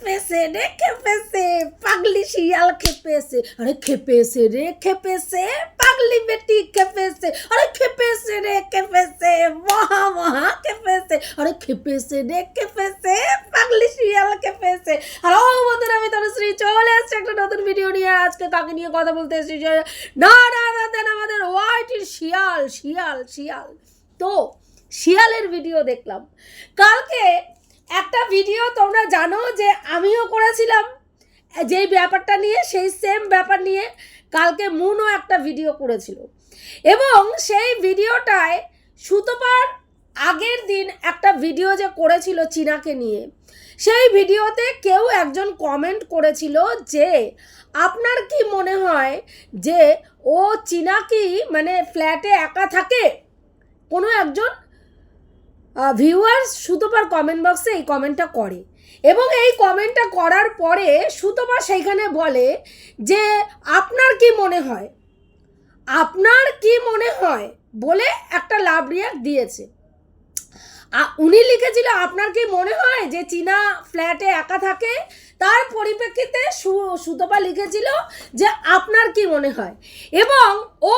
খেপেছে রে, খেপেছে। পাগলি শিয়াল খেপেছে। আরে খেপেছে রে, খেপেছে। পাগলি বেটি খেপেছে। আরে খেপেছে রে, খেপেছে। মহা মহা খেপেছে। আরে খেপেছে রে, খেপেছে। পাগলি শিয়াল খেপেছে। আর ও বন্ধুরা, আমি তনুশ্রী। চলে আসছে একটা নতুন ভিডিও নিয়ে। আজকে কাকে নিয়ে কথা বলতে এসেছি না না না দেন আমাদের হোয়াইটের শিয়াল শিয়াল শিয়াল। তো, শিয়ালের ভিডিও দেখলাম। কালকে একটা ভিডিও তোমরা জানো যে আমিও করেছিলাম। যেই ব্যাপারটা নিয়ে, সেই সেম ব্যাপার নিয়ে কালকে মুনও একটা ভিডিও করেছিল। এবং সেই ভিডিওটায় সুতপার আগের দিন একটা ভিডিও যে করেছিল চীনাকে নিয়ে, সেই ভিডিওতে কেউ একজন কমেন্ট করেছিল যে, আপনার কি মনে হয় যে ও চীনা কি মানে ফ্ল্যাটে একা থাকে? কোনো একজন ভিউয়ার্স সুতোপার কমেন্ট বক্সে এই কমেন্টটা করে। এবং এই কমেন্টটা করার পরে সুতোপা সেইখানে বলে যে, আপনার কি মনে হয়? আপনার কি মনে হয়? বলে একটা লাভ রিয়াক্ট দিয়েছে। উনি লিখেছিল, আপনার কি মনে হয় যে চীনা ফ্ল্যাটে একা থাকে? তার পরিপ্রেক্ষিতে সুতপা লিখেছিল যে, আপনার কি মনে হয়? এবং ও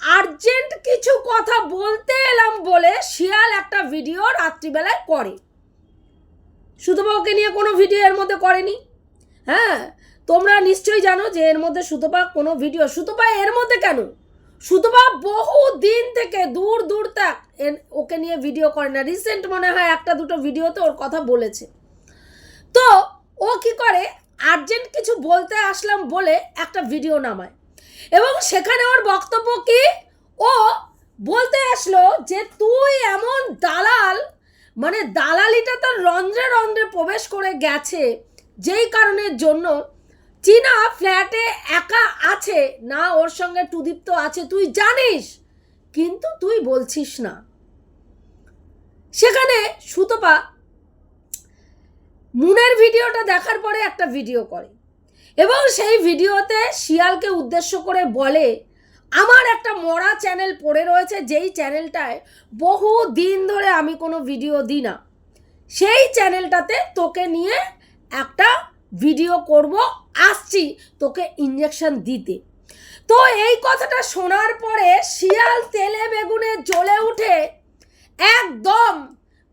আর্জেন্ট কিছু কথা বলতে এলাম বলে শিয়াল একটা ভিডিও রাত্রিবেলায় করে। সুতপা ওকে নিয়ে কোনো ভিডিও এর মধ্যে করেনি। হ্যাঁ তোমরা নিশ্চয়ই জানো যে এর মধ্যে সুতপা কোনো ভিডিও। সুতপা এর মধ্যে কেন? সুতপা বহু দিন থেকে দূর দূর তাক ওকে নিয়ে ভিডিও করে না। রিসেন্ট মনে হয় একটা দুটো ভিডিওতে ওর কথা বলেছে। তো ও কি করে? আর্জেন্ট কিছু বলতে আসলাম বলে একটা ভিডিও নামায়। এবং সেখানে ওর বক্তব্য কি? ও বলতে আসলো যে, তুই এমন দালাল মানে দালালিটা তার রন্ধ্রে রন্ধ্রে প্রবেশ করে গেছে, যেই কারণের জন্য চীনা ফ্ল্যাটে একা আছে, না ওর সঙ্গে টুদীপ্ত আছে, তুই জানিস, কিন্তু তুই বলছিস না। সেখানে সুতপা মুনের ভিডিওটা দেখার পরে একটা ভিডিও করে। এবং সেই ভিডিওতে শিয়ালকে উদ্দেশ্য করে বলে, আমার একটা মরা চ্যানেল পড়ে রয়েছে, যেই চ্যানেলটায় বহু দিন ধরে আমি কোনো ভিডিও দিই না। সেই চ্যানেলটাতে তোকে নিয়ে একটা ভিডিও করব, আসছি তোকে ইঞ্জেকশন দিতে। তো এই কথাটা শোনার পরে শিয়াল তেলে বেগুনে জ্বলে উঠে একদম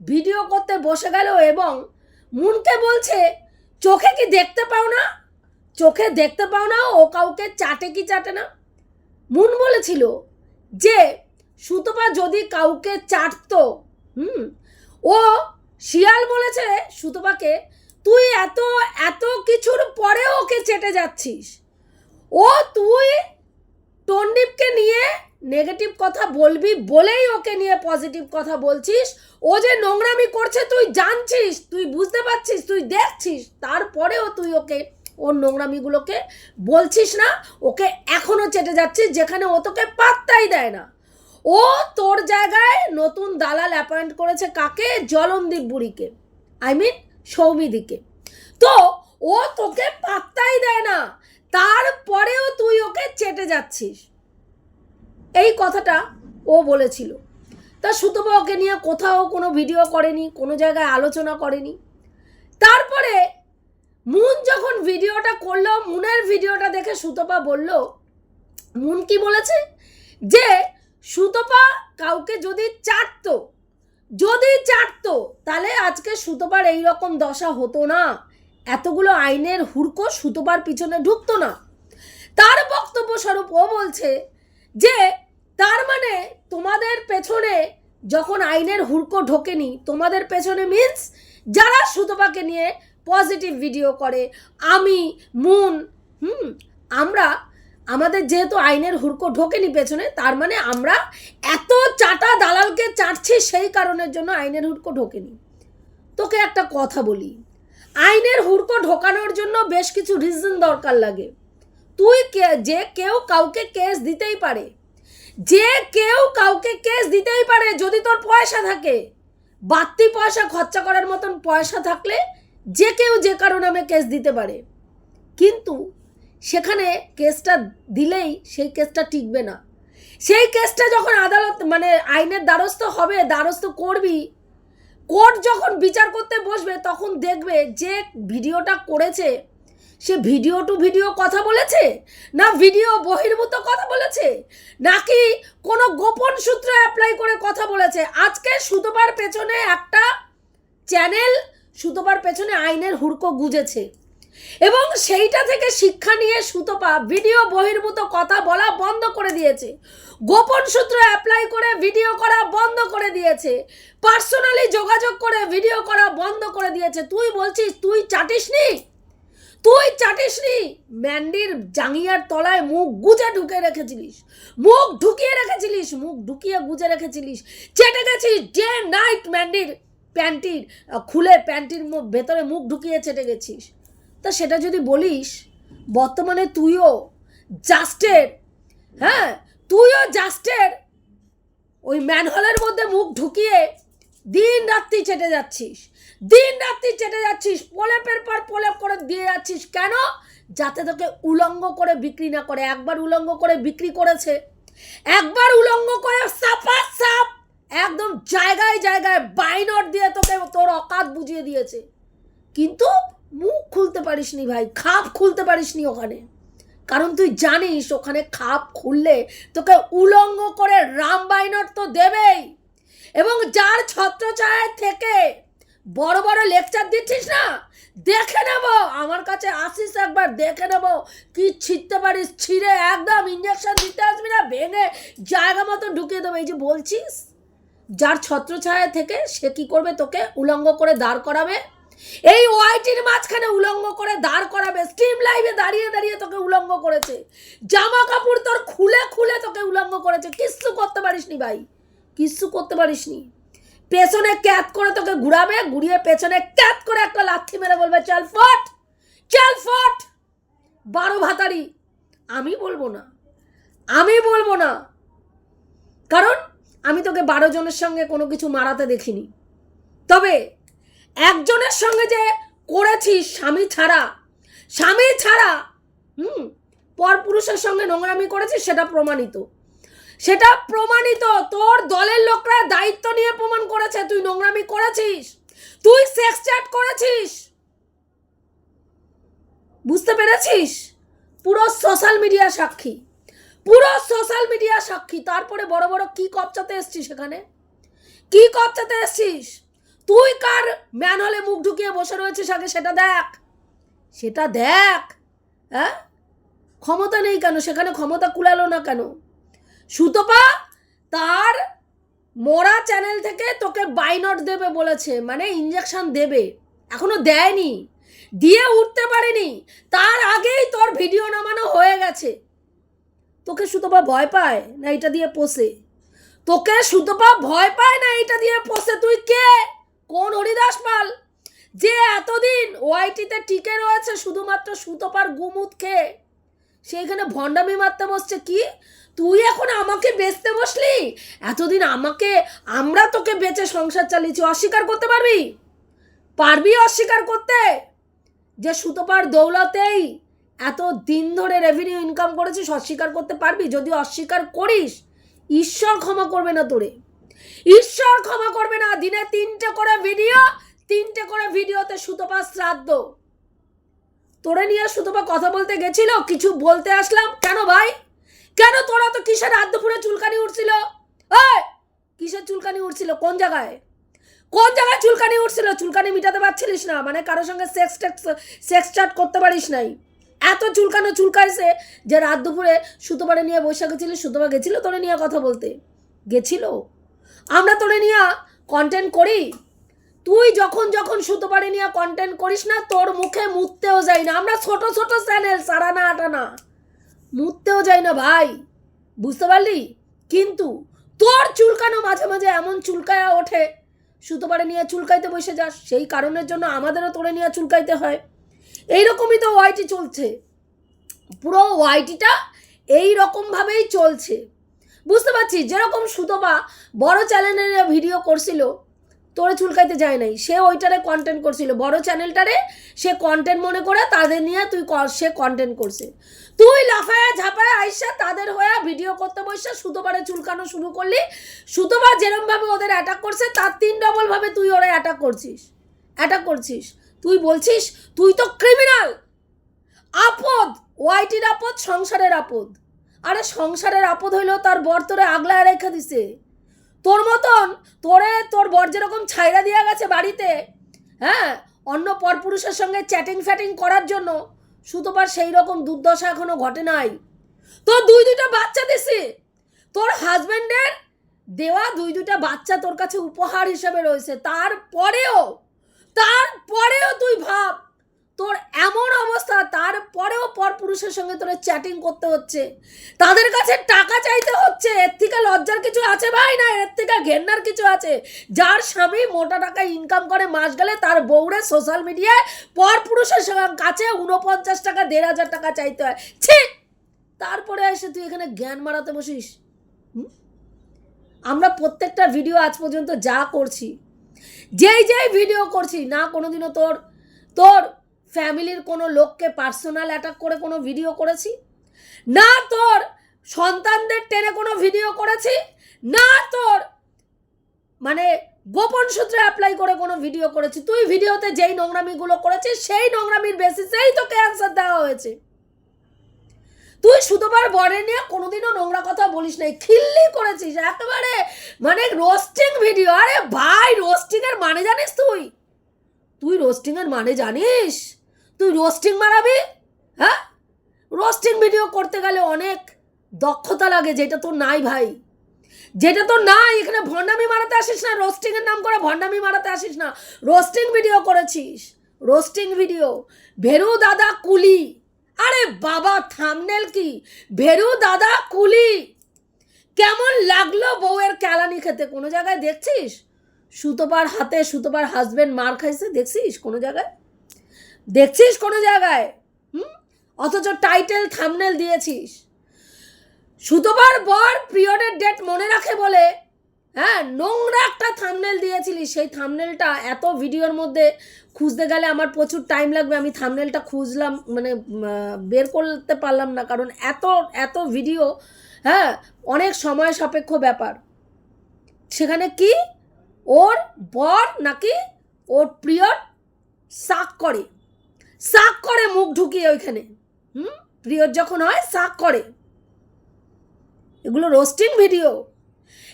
ভিডিও করতে বসে গেল এবং মুনকে বলছে, চোখে কি দেখতে পাও না? চোখে দেখতে পাও না, ও কাউকে চাটে কি চাটে না? মুন বলেছিল যে সুতপা যদি কাউকে চাটতো, হুম, ও শিয়াল বলেছে সুতপাকে, তুই এত এত কিছুর পরে ওকে চেটে যাচ্ছিস। ও তুই টন্ডিপকে নিয়ে নেগেটিভ কথা বলবি বলেই ওকে নিয়ে পজিটিভ কথা বলছিস। ও যে নোংরামি করছে, তুই জানছিস, তুই বুঝতে পারছিস, তুই দেখছিস, তারপরেও তুই ওকে ওর নোংরামিগুলোকে বলছিস না, ওকে এখনও চেটে যাচ্ছিস যেখানে ও তোকে পাত্তাই দেয় না। ও তোর জায়গায় নতুন দালাল অ্যাপয়েন্ট করেছে কাকে? জলনদীপ বুড়িকে। আই মিন সৌমিদিকে। তো ও তোকে পাত্তাই দেয় না, তারপরেও তুই ওকে চেটে যাচ্ছিস। এই কথাটা ও বলেছিল। তা সুতপা ওকে নিয়ে কোথাও কোনো ভিডিও করেনি, কোনো জায়গায় আলোচনা করেনি। তারপরে মুন যখন ভিডিওটা করল, মুনের ভিডিওটা দেখে সুতপা বলল, মুন কি বলেছে? যে সুতপা কাউকে যদি চাটতো যদি চাটতো, তাহলে আজকে সুতপার এই রকম দশা হতো না। এতগুলো আইনের হুড়কো সুতপার পিছনে ঢুকতো না। তার বক্তব্য স্বরূপ ও বলছে যে, তার মানে তোমাদের পেছনে যখন আইনের হুড়কো ঢোকেনি, তোমাদের পেছনে মিন্স যারা সুতপাকে নিয়ে পজিটিভ ভিডিও করে, আমি, মুন, হুম, আমরা, আমাদের যেহেতু আইনের হুড়কো ঢোকেনি পেছনে, তার মানে আমরা এত চাটা দালালকে চাটছি সেই কারণের জন্য আইনের হুড়কো ঢোকেনি। তোকে একটা কথা বলি, আইনের হুড়কো ঢোকানোর জন্য বেশ কিছু রিজন দরকার লাগে। তুই যে কেউ কাউকে কেস দিতেই পারে, যে কেউ কাউকে কেস দিতেই পারে যদি তোর পয়সা থাকে, বাড়তি পয়সা খরচা করার মতন পয়সা থাকলে যে কেউ যে কারও নামে কেস দিতে পারে। কিন্তু সেখানে কেসটা দিলেই সেই কেসটা টিকবে না। সেই কেসটা যখন আদালত মানে আইনের দ্বারস্থ হবে, দ্বারস্থ করবি, কোর্ট যখন বিচার করতে বসবে, তখন দেখবে যে ভিডিওটা করেছে, সে ভিডিও টু ভিডিও কথা বলেছে? না ভিডিও বহির্ভূত কথা বলেছে? নাকি কোনো গোপন সূত্র অ্যাপ্লাই করে কথা বলেছে? আজকে সুতোবার পেছনে একটা চ্যানেল সুতোবার পেছনে আইনের হুড়কো গুজেছে। এবং সেইটা থেকে শিক্ষা নিয়ে সুতপা ভিডিও বহির্ভূত কথা বলা বন্ধ করে দিয়েছে। গোপন সূত্র অ্যাপ্লাই করে ভিডিও করা বন্ধ করে দিয়েছে। পার্সোনালি যোগাযোগ করে ভিডিও করা বন্ধ করে দিয়েছে। তুই বলছিস, তুই চাটিসনি? তুই চাটিসনি? ম্যান্ডির জাঙ্গিয়ার তলায় মুখ গুজে ঢুকে রেখেছিলিস। মুখ ঢুকিয়ে রেখেছিলিস, মুখ ঢুকিয়ে গুজে রেখেছিলিস। চেটে গেছিস ডে নাইট ম্যান্ডির প্যান্টির খুলে প্যান্টির ভেতরে মুখ ঢুকিয়ে চেটে গেছিস। তা সেটা যদি বলিস, বর্তমানে তুইও জাস্টের হ্যাঁ তুইও জাস্টের ওই ম্যানহলের মধ্যে মুখ ঢুকিয়ে দিন রাত্রি চেটে যাচ্ছিস। দিন রাত্রি চেটে যাচ্ছিস প্রলেপের পর প্রলেপ করে দিয়ে যাচ্ছিস কেন? যাতে তোকে উলঙ্গ করে বিক্রি না করে, একবার উলঙ্গ করে বিক্রি করেছে, একবার উলঙ্গ করে সাপা সাপ একদম জায়গায় জায়গায় বাইনট দিয়ে তোকে তোর অকাত বুঝিয়ে দিয়েছে। কিন্তু মুখ খুলতে পারিসনি ভাই, খাপ খুলতে পারিসনি ওখানে। কারণ তুই জানিস ওখানে খাপ খুললে তোকে উলঙ্গ করে রাম বাইনট তো দেবেই। এবং যার ছত্রছায়ায় থেকে বড় বড় লেকচার দিচ্ছিস না, দেখে নেব, আমার কাছে আসিস একবার, দেখে নেব। কি ছিঁড়তে পারিস, ছিঁড়ে একদম ইঞ্জেকশন দিতে আসবি না, ভেঙে জায়গা মতো ঢুকিয়ে দেবো, এই যে বলছিস? যার ছত্রছায়া থেকে সে কি করবে? তোকে উলঙ্গ করে দাঁড় করাবে। এই ওয়াইটির মাঝখানে উলঙ্গ করে দাঁড় করাবে। স্ট্রিম লাইভে দাঁড়িয়ে দাঁড়িয়ে তোকে উলঙ্গ করেছে। জামা কাপড় তোর খুলে খুলে তোকে উলঙ্গ করেছে। কিচ্ছু করতে পারিসনি ভাই। কিচ্ছু করতে পারিসনি। পেছনে ক্যাত করে তোকে ঘুরাবে। ঘুরিয়ে পেছনে ক্যাত করে একটা লাথি মেরে বলবে, চল ফট! চল ফট! বারো ভাতারি! আমি বলব না। আমি বলব না। কারণ আমি তোকে বারো জনের সঙ্গে কোনো কিছু মারাতে দেখিনি। তবে একজনের সঙ্গে যে করেছিস স্বামী ছাড়া স্বামী ছাড়া, হুম, পরপুরুষের সঙ্গে নোংরামি করেছিস সেটা প্রমাণিত। সেটা প্রমাণিত, তোর দলের লোকরা দায়িত্ব নিয়ে প্রমাণ করেছে, তুই নোংরামি করেছিস, তুই সেক্স চ্যাট করেছিস। বুঝতে পেরেছিস? পুরো সোশ্যাল মিডিয়া সাক্ষী। পুরো সোশ্যাল মিডিয়া সাক্ষী। তারপরে বড় বড় কি কপচাতে এসছিস সেখানে? কি কপচাতে এসছিস? তুই কার ম্যানহলে মুখ ঢুকিয়ে বসে রয়েছিস আগে সেটা দেখ। সেটা দেখ। হ্যাঁ? ক্ষমতা নেই কেন? সেখানে ক্ষমতা কুলালো না কেন? সুতপা, তার মরা চ্যানেল থেকে তোকে বাইনট দেবে বলেছে মানে ইঞ্জেকশন দেবে। এখনও দেয়নি। দিয়ে উঠতে পারেনি। তার আগেই তোর ভিডিও নামানো হয়ে গেছে। তোকে সুতপা ভয় পায় না এটা দিয়ে পোষে? তোকে সুতপা ভয় পায় না এটা দিয়ে পোষে? তুই কে? কোন হরিদাস পাল? যে এতদিন ওয়াইটিতে টিকে রয়েছে শুধুমাত্র সুতপার গুমুত খেয়ে, সেইখানে ভণ্ডামি মারতে বসছে কি? তুই এখন আমাকে বেচতে বসলি? এতদিন আমাকে, আমরা তোকে বেচে সংসার চালিয়েছি, অস্বীকার করতে পারবি? পারবি অস্বীকার করতে? যে সুতোপার দৌলতেই এত দিন ধরে রেভিনিউ ইনকাম করেছিস, অস্বীকার করতে পারবি? যদি অস্বীকার করিস, ঈশ্বর ক্ষমা করবে না তোরে। ঈশ্বর ক্ষমা করবে না। দিনে তিনটে করে ভিডিও তিনটে করে ভিডিওতে সুতোপা শ্রাদ্ধ। তোরে নিয়ে সুতোপা কথা বলতে গেছিল, কিছু বলতে আসলাম। কেন ভাই? কেন তোরা তো কিসের রাত দুপুরে চুলকানি উঠছিল? কিসের চুলকানি উঠছিল? কোন জায়গায়? কোন জায়গায় চুলকানি উঠছিল? চুলকানি মিটাতে পারছিলিস না। মানে কারোর সঙ্গে সেক্স টেক্স সেক্স চাট করতে পারিস নাই। এত চুলকানো চুলকাইছে যে রাত দুপুরে সুতোপারে নিয়ে বসে গেছিলি সুতোপা গেছিল তোরে নিয়ে কথা বলতে। গেছিল? আমরা তোরে নিয়ে কন্টেন্ট করি? তুই যখন যখন সুতোপারে নিয়ে কন্টেন্ট করিস না, তোর মুখে মুততেও যাই না। আমরা ছোট ছোট চ্যানেল, সারা না আটা না মুততেও যাই না ভাই। বুঝতে পারলি? কিন্তু তোর চুলকানো মাঝে মাঝে এমন চুলকায়া ওঠে সুতোপারে নিয়ে চুলকাইতে বসে যাস। সেই কারণের জন্য আমাদেরও তোরে নিয়ে চুলকাইতে হয়। এইরকমই তো ওয়াইটি চলছে। পুরো ওয়াইটিটা এই রকমভাবেই চলছে। বুঝতে পারছি যেরকম সুতপা বড় চ্যানেলের ভিডিও করছিল, তোরে চুলকাইতে যায় নাই। সে ওইটারে কন্টেন্ট করছিল। বড় চ্যানেলটারে সে কন্টেন্ট মনে করে তাদের নিয়ে তুই সে কন্টেন্ট করছে। তুই লাফায়া ঝাপায়া আইসা তাদের হয়ে ভিডিও করতে বসে সুতোবারে চুলকানো শুরু করলি। সুতোবার যেরমভাবে ওদের অ্যাটাক করছে, তার তিন ডবলভাবে তুই ওরা অ্যাটাক করছিস। অ্যাটাক করছিস। তুই বলছিস তুই তো ক্রিমিনাল আপদ, ওয়াইটির আপদ, সংসারের আপদ। আরে সংসারের আপদ হইল তার বর তোরে আগলায় রেখে দিছে। তোর মতন তোরে, তোর বর যেরকম ছাইরা দিয়া গেছে বাড়িতে হ্যাঁ অন্য পরপুরুষের সঙ্গে চ্যাটিং ফ্যাটিং করার জন্য সুতোবার সেই রকম দুর্দশা এখনও ঘটে নাই। তোর দুই দুইটা বাচ্চা দিছি। তোর হাজবেন্ডের দেওয়া দুই দুইটা বাচ্চা তোর কাছে উপহার হিসেবে রয়েছে। তারপরেও তারপরেও তুই ভাব, তোর এমন অবস্থা, তারপরেও পর পুরুষের সঙ্গে তোর চ্যাটিং করতে হচ্ছে। তাদের কাছে টাকা চাইতে হচ্ছে, এর থেকে লজ্জার কিছু আছে ভাই না? এর থেকে ঘেন্নার কিছু আছে? যার স্বামী মোটা টাকা ইনকাম করে মাস গেলে তার বউরে সোশ্যাল মিডিয়ায় পর পুরুষের কাছে উনপঞ্চাশ টাকা, দেড় হাজার টাকা চাইতে হয়। ছি! তারপরে এসে তুই এখানে জ্ঞান মারাতে বসিস? আমরা প্রত্যেকটা ভিডিও আজ পর্যন্ত যা করছি যেই যেই ভিডিও করছি, না কোনোদিনও তোর তোর ফ্যামিলির কোনো লোককে পার্সোনাল অ্যাটাক করে কোনো ভিডিও করেছি? না তোর সন্তানদের টেনে কোনো ভিডিও করেছি? না তোর মানে গোপন সূত্রে অ্যাপ্লাই করে কোনো ভিডিও করেছি? তুই ভিডিওতে যেই নোংরামিগুলো করেছিস, সেই নোংরামির বেসিসেই তোকে অ্যান্সার দেওয়া হয়েছে। তুই সুতোবার বরে নিয়ে কোনোদিনও নোংরা কথা বলিস নাই খিল্লি করেছিস একেবারে। মানে রোস্টিং ভিডিও আরে ভাই রোস্টিং এর মানে জানিস তুই? তুই রোস্টিং এর মানে জানিস? তুই রোস্টিং মারাবি? হ্যাঁ? রোস্টিং ভিডিও করতে গেলে অনেক দক্ষতা লাগে, যেটা তোর নাই ভাই। যেটা তো নাই, এখানে ভণ্ডামি মারাতে আসিস না। রোস্টিং এর নাম করে ভণ্ডামি মারাতে আসিস না। রোস্টিং ভিডিও করেছিস। রোস্টিং ভিডিও ভেরু দাদা কুলি। আরে বাবা থামনেল কি? ভেরু দাদা, কুলি। কেমন লাগল বউয়ের ক্যালানি খেতে? কোনো জায়গায় দেখছিস? সুতোপার হাতে সুতোপার হাজবেন্ড মার খাইছে, দেখছিস কোনো জায়গায়? দেখছিস কোনো জায়গায়? হুম? অথচ টাইটেল থামনেল দিয়েছিস। সুতোবার বর পিরিয়ডের ডেট মনে রাখে বলে হ্যাঁ নোংরা একটা থামনেল দিয়েছিলি। সেই থামনেলটা এত ভিডিওর মধ্যে খুঁজতে গেলে আমার প্রচুর টাইম লাগবে। আমি থামনেলটা খুঁজলাম মানে বের করতে পারলাম না। কারণ এত এত ভিডিও হ্যাঁ অনেক সময় সাপেক্ষ ব্যাপার। সেখানে কি? ওর বর নাকি ওর পিরিয়ড শাক করে। শাক করে মুখ ঢুকিয়ে ওইখানে। হুম? প্রিয়র যখন হয়, শাক করে। এগুলো রোস্টিং ভিডিও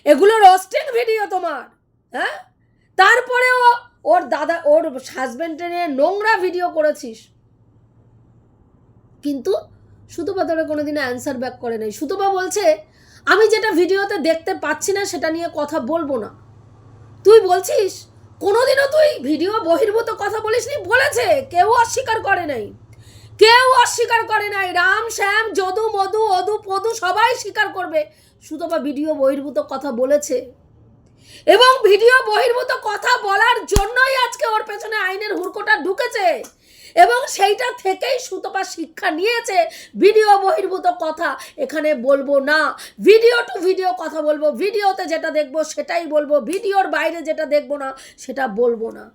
এগুলো রোস্টিং ভিডিও তোমার হ্যাঁ? তারপরেও ওর দাদা, ওর হাজব্যান্ডে নিয়ে নোংরা ভিডিও করেছিস। কিন্তু সুতপা তোরা কোনো কোনোদিনও অ্যান্সার ব্যাক করে নাই। সুতপা বলছে, আমি যেটা ভিডিওতে দেখতে পাচ্ছি না, সেটা নিয়ে কথা বলব না। তুই বলছিস, কোনোদিনও তুই ভিডিও বহির্ভূত কথা বলিসনি? বলেছে, কেউ অস্বীকার করে নাই। কেউ অস্বীকার করে নাই। রাম, শ্যাম, যদু, মধু অদু পদু সবাই স্বীকার করবে। সুতপা ভিডিও বহির্ভূত কথা বলেছে। এবং ভিডিও বহির্ভূত কথা বলার জন্যই আজকে ওর পেছনে আইনের হুড়কোটা ঢুকেছে। এবং সেইটা থেকেই সুতপা শিক্ষা নিয়েছে ভিডিও বহির্ভূত কথা। এখানে বলব না। ভিডিও টু ভিডিও কথা বলব। ভিডিওতে যেটা দেখব সেটাই বলব। ভিডিওর বাইরে যেটা দেখব না, সেটা বলব না।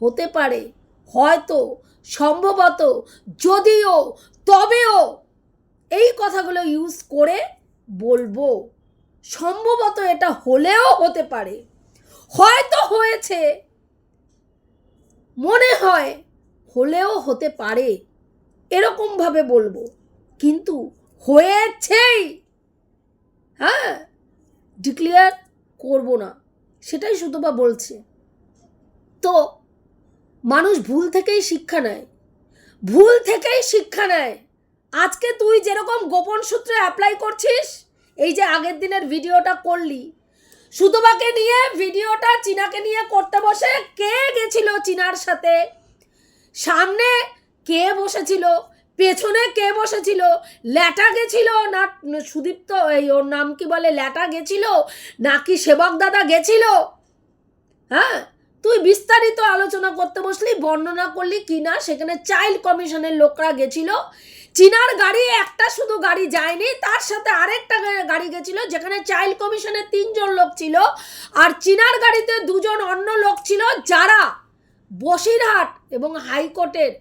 হতে পারে, হয়তো সম্ভবত যদিও, তবেও এই কথাগুলো ইউজ করে বলব। সম্ভবত এটা হলেও হতে পারে। হয়তো হয়েছে। মনে হয় হলেও হতে পারে। এরকমভাবে বলব। কিন্তু হয়েছেই। হ্যাঁ ডিক্লিয়ার করব না। সেটাই সুতপা বলছে। তো মানুষ ভুল থেকেই শিক্ষা নেয়। ভুল থেকেই শিক্ষা নেয়। আজকে তুই যেরকম গোপন সূত্রে অ্যাপ্লাই করছিস, এই যে আগের দিনের ভিডিওটা করলি সুতপাকে নিয়ে ভিডিওটা চীনাকে নিয়ে করতে বসে কে গেছিল চীনার সাথে? সামনে কে বসেছিল? পেছনে কে বসেছিল? ল্যাটা গেছিল না সুদীপ্ত, এই ওর নাম কি বলে? ল্যাটা গেছিল নাকি সেবক দাদা গেছিল? হ্যাঁ? তুই বিস্তারিত আলোচনা করতে বসলি, বর্ণনা করলি কি না সেখানে চাইল্ড কমিশনের লোকরা গেছিল। চীনার গাড়ি, একটা শুধু গাড়ি যায়নি, তার সাথে আরেকটা গাড়ি গেছিল, যেখানে চাইল্ড কমিশনের তিনজন লোক ছিল, আর চীনার গাড়িতে দুজন অন্য লোক ছিল, যারা বসিরহাট এবং হাইকোর্টের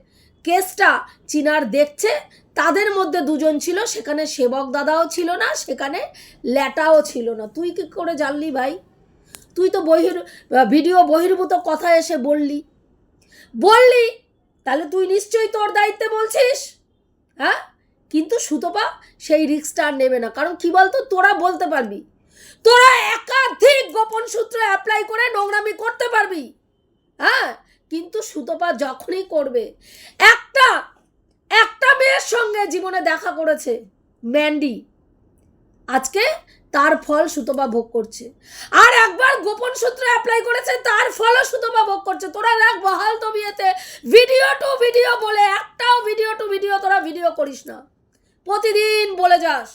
কেসটা চীনার দেখছে, তাদের মধ্যে দুজন ছিল, সেখানে সেবক দাদাও ছিল না, সেখানে ল্যাটাও ছিল না। তুই কি করে জানলি ভাই? তুই তো বহির ভিডিও বহির্ভূত কথা এসে বললি। বললি? তাহলে তুই নিশ্চয়ই তোর দায়িত্বে বলছিস? হ্যাঁ? কিন্তু সুতপা সেই রিক্সটা আর নেবে না। কারণ কি বলতো? তোরা বলতে পারবি। তোরা একাধিক গোপন সূত্র অ্যাপ্লাই করে নোংরামি করতে পারবি। হ্যাঁ? কিন্তু সুতপা যখনই করবে, একটা একটা মেয়ের সঙ্গে জীবনে দেখা করেছে, ম্যান্ডি। আজকে তার ফল সুতপা ভোগ করছে। আর একবার গোপন সূত্রে অ্যাপ্লাই করেছে, তার ফলও সুতপা ভোগ করছে। তোরা রাখ বহাল তো বিয়েতে ভিডিও টু ভিডিও বলে, একটাও ভিডিও টু ভিডিও তোরা ভিডিও করিস না। প্রতিদিন বলে যাস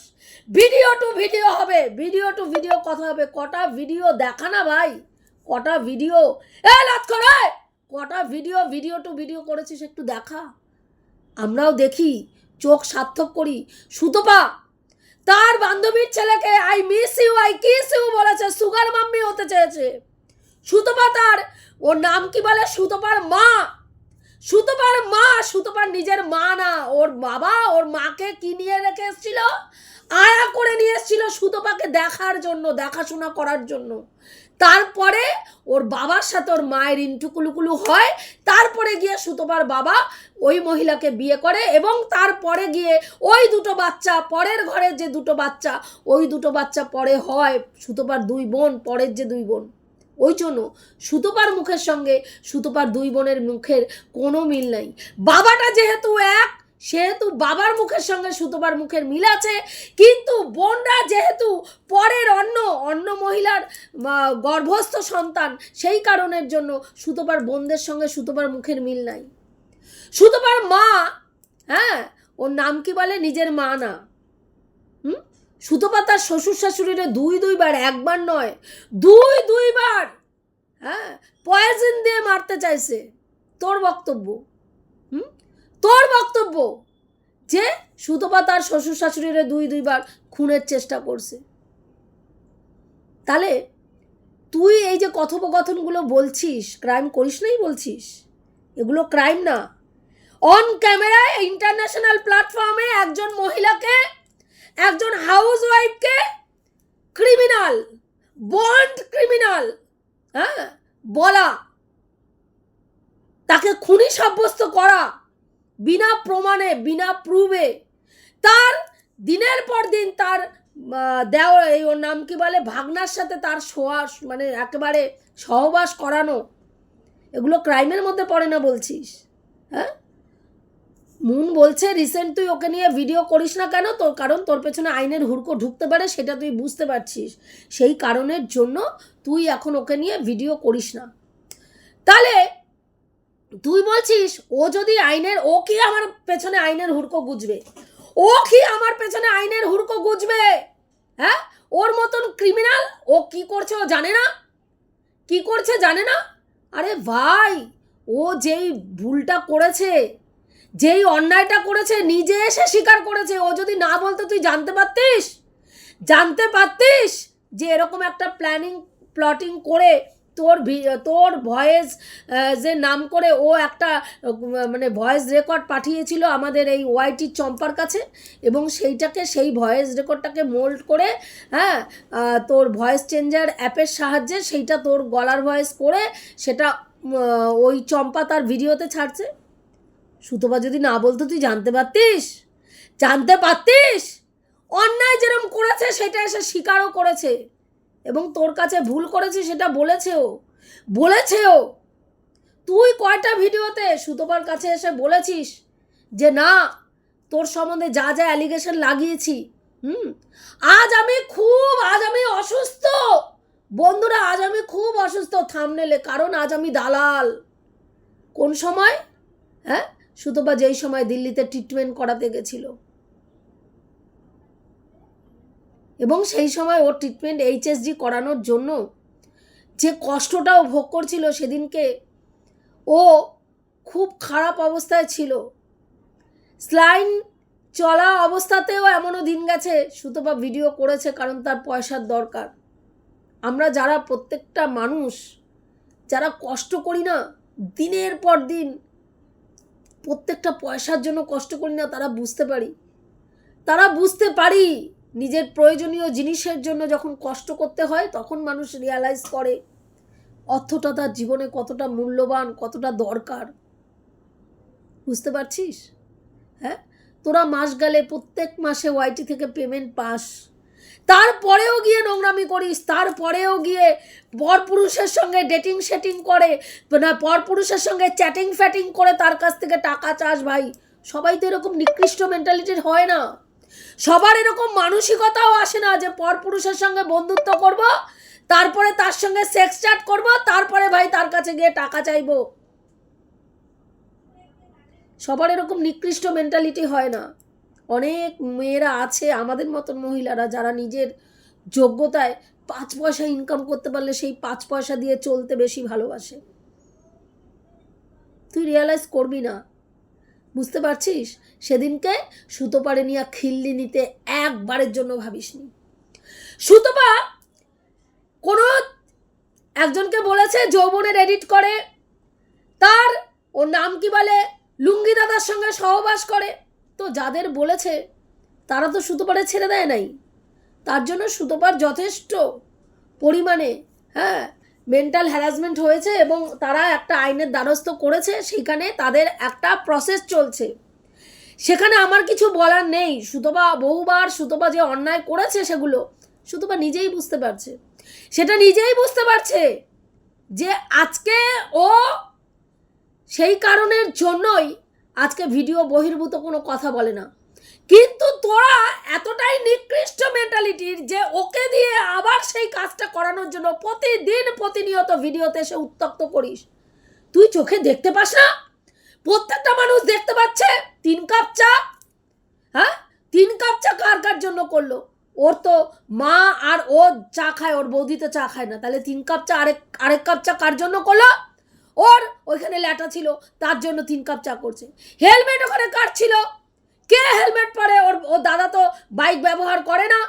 ভিডিও টু ভিডিও হবে। ভিডিও টু ভিডিও কথা হবে। কটা ভিডিও দেখা না ভাই? কটা ভিডিও এ লাত করে কটা ভিডিও ভিডিও টু ভিডিও করেছিস একটু দেখা। আমরাও দেখি, চোখ সার্থক করি। সুতপা তার বান্ধবীর ছেলেকে I miss you I kiss you বলেছে সুগার মাম্মি হতে চেয়েছে। সুতপা তার, ওর নাম কি বলে? সুতপার মা। সুতপার মা, সুতপার নিজের মা না, ওর বাবা ওর মাকে কি নিয়ে রেখে এসেছিল? আয়া করে নিয়ে এসেছিল সুতপাকে দেখার জন্য, দেখাশোনা করার জন্য। তারপরে ওর বাবার সাথে ওর মায়ের ইন্টুকুলুকুলু হয়, তারপরে গিয়ে সুতপার বাবা ওই মহিলাকে বিয়ে করে এবং তারপরে গিয়ে ওই দুটো বাচ্চা, পরের ঘরের যে দুটো বাচ্চা, ওই দুটো বাচ্চা পরে হয় সুতপার দুই বোন, পরের যে দুই বোন। ওই জন্য সুতপার মুখের সঙ্গে সুতপার দুই বোনের মুখের কোনো মিল নাই। বাবাটা যেহেতু এক সেহেতু বাবার মুখের সঙ্গে সুতপার মুখের মিল আছে। কিন্তু বোনরা যেহেতু পরের অন্য অন্য মহিলার গর্ভস্থ সন্তান, সেই কারণের জন্য সুতোবার বোনদের সঙ্গে সুতপার মুখের মিল নাই। সুতপার মা হ্যাঁ ওর নাম কি বলে? নিজের মা না। হুম? সুতপা তার শ্বশুর শাশুড়িরে দুই দুইবার, একবার নয়, দুই দুইবার হ্যাঁ পয়জন দিয়ে মারতে চাইছে। তোর বক্তব্য। হুম? তোর বক্তব্য যে সুতপা তার শ্বশুর শাশুড়িরে দুই দুইবার খুনের চেষ্টা করছে। তাহলে তুই এই যে কথোপকথনগুলো বলছিস ক্রাইম করিস নাই বলছিস? এগুলো ক্রাইম না। অন ক্যামেরায় ইন্টারন্যাশনাল প্ল্যাটফর্মে একজন মহিলাকে, একজন হাউস ওয়াইফকে ক্রিমিনাল বন্ড ক্রিমিনাল হ্যাঁ? বলা, তাকে খুনি সাব্যস্ত করা। বিনা প্রমাণে বিনা প্রুভে তার দিনের পর দিন তার আহ, দেও এই ওর নাম কি বলে? ভাগনার সাথে তার সোয়াস মানে একেবারে সহবাস করানো। এগুলো ক্রাইমের মধ্যে পড়ে না বলছিস? হ্যাঁ? মুন বলছে রিসেন্ট তুই ওকে নিয়ে ভিডিও করিস না কেন? তোর কারণ তোর পেছনে আইনের হুড়কো ঢুকতে পারে সেটা তুই বুঝতে পারছিস। সেই কারণের জন্য তুই এখন ওকে নিয়ে ভিডিও করিস না। তাহলে তুই বলছিস, ও যদি আইনের, ও কি আমার পেছনে আইনের হুড়কো গুজবে? ও কি আমার পেছনে আইনের হুড়কো গুজবে? হ্যাঁ? ওর মতন ক্রিমিনাল ও কি করছে ও জানে না? কি করছে জানে না? আরে ভাই, ও যেই ভুলটা করেছে, যেই অন্যায়টা করেছে, নিজে এসে স্বীকার করেছে। ও যদি না বলতো তুই জানতে পারতিস? জানতে পারতিস যে এরকম একটা প্ল্যানিং প্লটিং করে তোর তোর ভয়েস যে নাম করে ও একটা মানে ভয়েস রেকর্ড পাঠিয়েছিল আমাদের এই ওয়াইটি চম্পার কাছে এবং সেইটাকে, সেই ভয়েস রেকর্ডটাকে মোল্ড করে হ্যাঁ তোর ভয়েস চেঞ্জার অ্যাপের সাহায্যে সেইটা তোর গলার ভয়েস করে সেটা ওই চম্পা তার ভিডিওতে ছাড়ছে। সুতপা যদি না বলতো, তুই জানতে পারতিস? জানতে পারতিস? অন্যায় যেরকম করেছে, সেটা এসে স্বীকারও করেছে। এবং তোর কাছে ভুল করেছে সেটা বলেছেও। বলেছেও। তুই কয়টা ভিডিওতে সুতপার কাছে এসে বলেছিস যে না, তোর সম্বন্ধে যা যা অ্যালিগেশন লাগিয়েছি, হুম? আজ আমি খুব, আজ আমি অসুস্থ। বন্ধুরা, আজ আমি খুব অসুস্থ। থামনেলে কারণ আজ আমি দালাল। কোন সময়? হ্যাঁ? সুতপা যেই সময় দিল্লিতে ট্রিটমেন্ট করাতে গেছিল। এবং সেই সময় ওর ট্রিটমেন্ট এইচএসজি করানোর জন্য যে কষ্টটাও ভোগ করছিল সেদিনকে ও খুব খারাপ অবস্থায় ছিল। স্লাইন চলা অবস্থাতেও এমনও দিন গেছে, সুতপা ভিডিও করেছে কারণ তার পয়সার দরকার। আমরা যারা প্রত্যেকটা মানুষ, যারা কষ্ট করি না, দিনের পর দিন প্রত্যেকটা পয়সার জন্য কষ্ট করি না, তারা বুঝতে পারি। তারা বুঝতে পারি নিজের প্রয়োজনীয় জিনিসের জন্য যখন কষ্ট করতে হয়, তখন মানুষ রিয়ালাইজ করে অর্থটা তার জীবনে কতটা মূল্যবান, কতটা দরকার। বুঝতে পারছিস? হ্যাঁ? তোরা মাস গেলে প্রত্যেক মাসে ওয়াইটি থেকে পেমেন্ট পাস। তারপরেও গিয়ে নোংরামি করিস, তারপরেও গিয়ে পরপুরুষের সঙ্গে ডেটিং সেটিং করে, না, পরপুরুষের সঙ্গে চ্যাটিং ফ্যাটিং করে তার কাছ থেকে টাকা চাস ভাই। সবাই তো এরকম নিকৃষ্ট মেন্টালিটির হয় না। সবার এরকম মানসিকতাও আসে না যে পরপুরুষের সঙ্গে বন্ধুত্ব করব, তারপরে তার সঙ্গে সেক্স চ্যাট করব, তারপরে ভাই তার কাছে গিয়ে টাকা চাইব। সবার এরকম নিকৃষ্ট মেন্টালিটি হয় না। অনেক মেয়েরা আছে, আমাদের মতন মহিলারা, যারা নিজের যোগ্যতায় পাঁচ পয়সা ইনকাম করতে পারলে সেই পাঁচ পয়সা দিয়ে চলতে বেশি ভালোবাসে। তুই রিয়ালাইজ করবি না। বুঝতে পারছিস? সেদিনকে সুতোপাড়ে নিয়ে খিল্লি নিতে একবারের জন্য ভাবিসনি। সুতোপা কোনো একজনকে বলেছে যৌবনের এডিট করে, তার ওর নাম কি বলে, লুঙ্গি দাদার সঙ্গে সহবাস করে। তো যাদের বলেছে, তারা তো সুতোপারে ছেড়ে দেয় নাই। তার জন্য সুতোপার যথেষ্ট পরিমাণে হ্যাঁ মেন্টাল হ্যারাসমেন্ট হয়েছে এবং তারা একটা আইনের দ্বারস্থ করেছে। সেখানে তাদের একটা প্রসেস চলছে। সেখানে আমার কিছু বলার নেই। সুতোপা বহুবার সুতোপা যে অন্যায় করেছে সেগুলো সুতোপা নিজেই বুঝতে পারছে। সেটা নিজেই বুঝতে পারছে যে আজকে ও সেই কারণের জন্যই আজকে ভিডিও বহির্ভূত কোনো কথা বলে না। কিন্তু তোরা এতটাই নিকৃষ্ট মেন্টালিটির যে ওকে দিয়ে আবার সেই কাজটা করানোর জন্য প্রতিদিন প্রতিনিয়ত ভিডিওতে এসে উত্তক্ত করিস। তুই চোখে দেখতে পাস না? প্রত্যেকটা মানুষ দেখতে পাচ্ছে তিন কাপ চা হ্যাঁ? তিন কাপ চা কার কার জন্য করল? ওর তো মা আর ও চা খায়, ওর বৌদি তো চা খায় না। তাহলে তিন কাপ চা আরেক আরেক কাপ চা কার জন্য করল? ওর ওইখানে ল্যাটা ছিল, তার জন্য তিন কাপ চা করছে। হেলমেট ওখানে কার ছিল? কে হেলমেট পরে? ওর ও দাদা তো বাইক ব্যবহার করে না।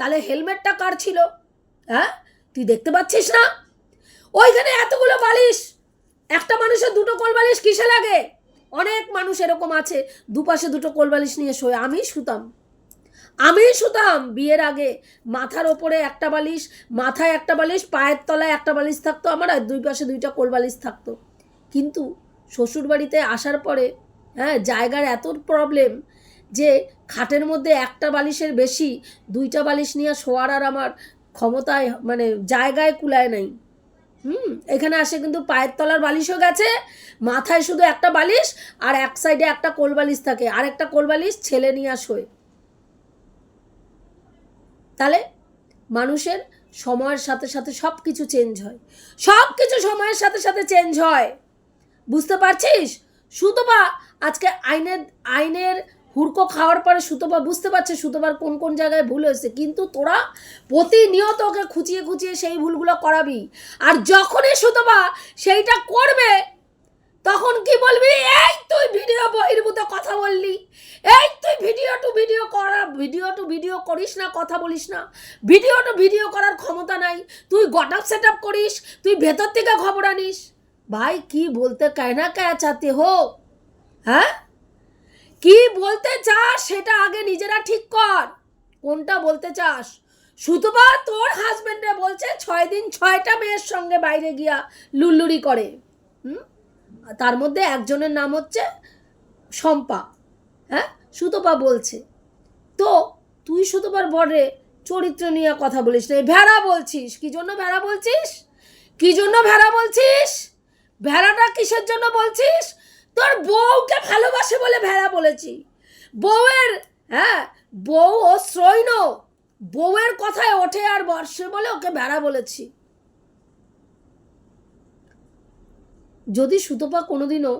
তাহলে হেলমেটটা কার ছিল? হ্যাঁ? তুই দেখতে পাচ্ছিস না? ওইখানে এতগুলো বালিশ! একটা মানুষের দুটো কোল বালিশ কিসে লাগে? অনেক মানুষ এরকম আছে, দুপাশে দুটো কোলবালিশ নিয়ে শোয় আমি শুতাম। আমি শুতাম, বিয়ের আগে মাথার ওপরে একটা বালিশ, মাথায় একটা বালিশ, পায়ের তলায় একটা বালিশ থাকতো আমার আর দুই পাশে দুইটা কোলবালিশ থাকতো। কিন্তু শ্বশুরবাড়িতে আসার পরে হ্যাঁ জায়গার এত প্রবলেম যে খাটের মধ্যে একটা বালিশের বেশি, দুইটা বালিশ নিয়ে শোয়ার আর আমার ক্ষমতায় মানে জায়গায় কুলায় নাই। হুম, এখানে আসে কিন্তু পায়ের তলার বালিশও গেছে, মাথায় শুধু একটা বালিশ আর এক সাইডে একটা কোল বালিশ থাকে। আর একটা কোল বালিশ ছেলে নিয়ে শোয় তাহলে মানুষের সময়ের সাথে সাথে সব কিছু চেঞ্জ হয়। সব কিছু সময়ের সাথে সাথে চেঞ্জ হয়। বুঝতে পারছিস? শুধু বা আজকে আইনের আইনের হুড়কো খাওয়ার পরে সুতোবা বুঝতে পারছে সুতোবার কোন কোন জায়গায় ভুল হয়েছে। কিন্তু তোরা প্রতিনিয়ত ওকে খুঁচিয়ে খুঁচিয়ে সেই ভুলগুলো করাবি। আর যখনই সুতোবা সেইটা করবে, তখন কি বলবি, এই তুই ভিডিও বহির্ভূত কথা বললি। এই তুই ভিডিও টু ভিডিও করা ভিডিও টু ভিডিও করিস না, কথা বলিস না। ভিডিও টু ভিডিও করার ক্ষমতা নাই। তুই গট আপ সেট আপ করিস, তুই ভেতর থেকে খবর আনিস। ভাই, কি বলতে কায় না চাতে হোক? হ্যাঁ? কি বলতে চাস সেটা আগে নিজেরা ঠিক কর। কোনটা বলতে চাস? সুতবা তোর হাজবেন্ডে বলছে, ছয় দিন ছয়টা মেয়ের সঙ্গে বাইরে গিয়া লুল্লুরি করে। হুম? তার মধ্যে একজনের নাম হচ্ছে শম্পা। হ্যাঁ? সুতপা বলছে। তো তুই সুতপার বরে চরিত্র নিয়ে কথা বলিস না। ভেড়া বলছিস। কি জন্য ভেড়া বলছিস? কি জন্য ভেড়া বলছিস? ভেড়াটা কিসের জন্য বলছিস? তোর বউকে ভালোবাসে বলে ভেড়া বলেছি। বউয়ের হ্যাঁ বউ ও শ্রৈণ, বউয়ের কথায় ওঠে আর বর্ষে বলে ওকে ভেড়া বলেছি। যদি সুতপা কোনোদিনও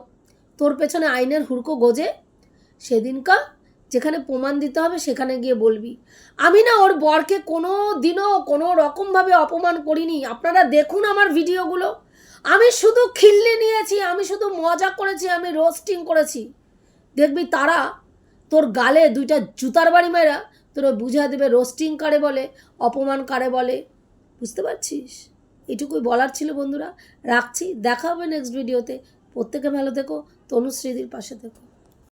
তোর পেছনে আইনের হুড়কো গোজে সেদিনকা যেখানে প্রমাণ দিতে হবে সেখানে গিয়ে বলবি। আমি না ওর বরকে কোনো দিনও কোনো রকমভাবে অপমান করিনি। আপনারা দেখুন আমার ভিডিওগুলো। আমি শুধু খিল্লি নিয়েছি, আমি শুধু মজা করেছি, আমি রোস্টিং করেছি। দেখবি তারা তোর গালে দুইটা জুতার বাড়ি মেরা তোরা বুঝা দেবে রোস্টিং কারে বলে, অপমান কারে বলে। বুঝতে পারছিস? এটুকুই বলার ছিল বন্ধুরা। রাখছি, দেখা হবে নেক্সট ভিডিওতে প্রত্যেকে ভালো থেকো, তনুশ্রীদির পাশে থেকো।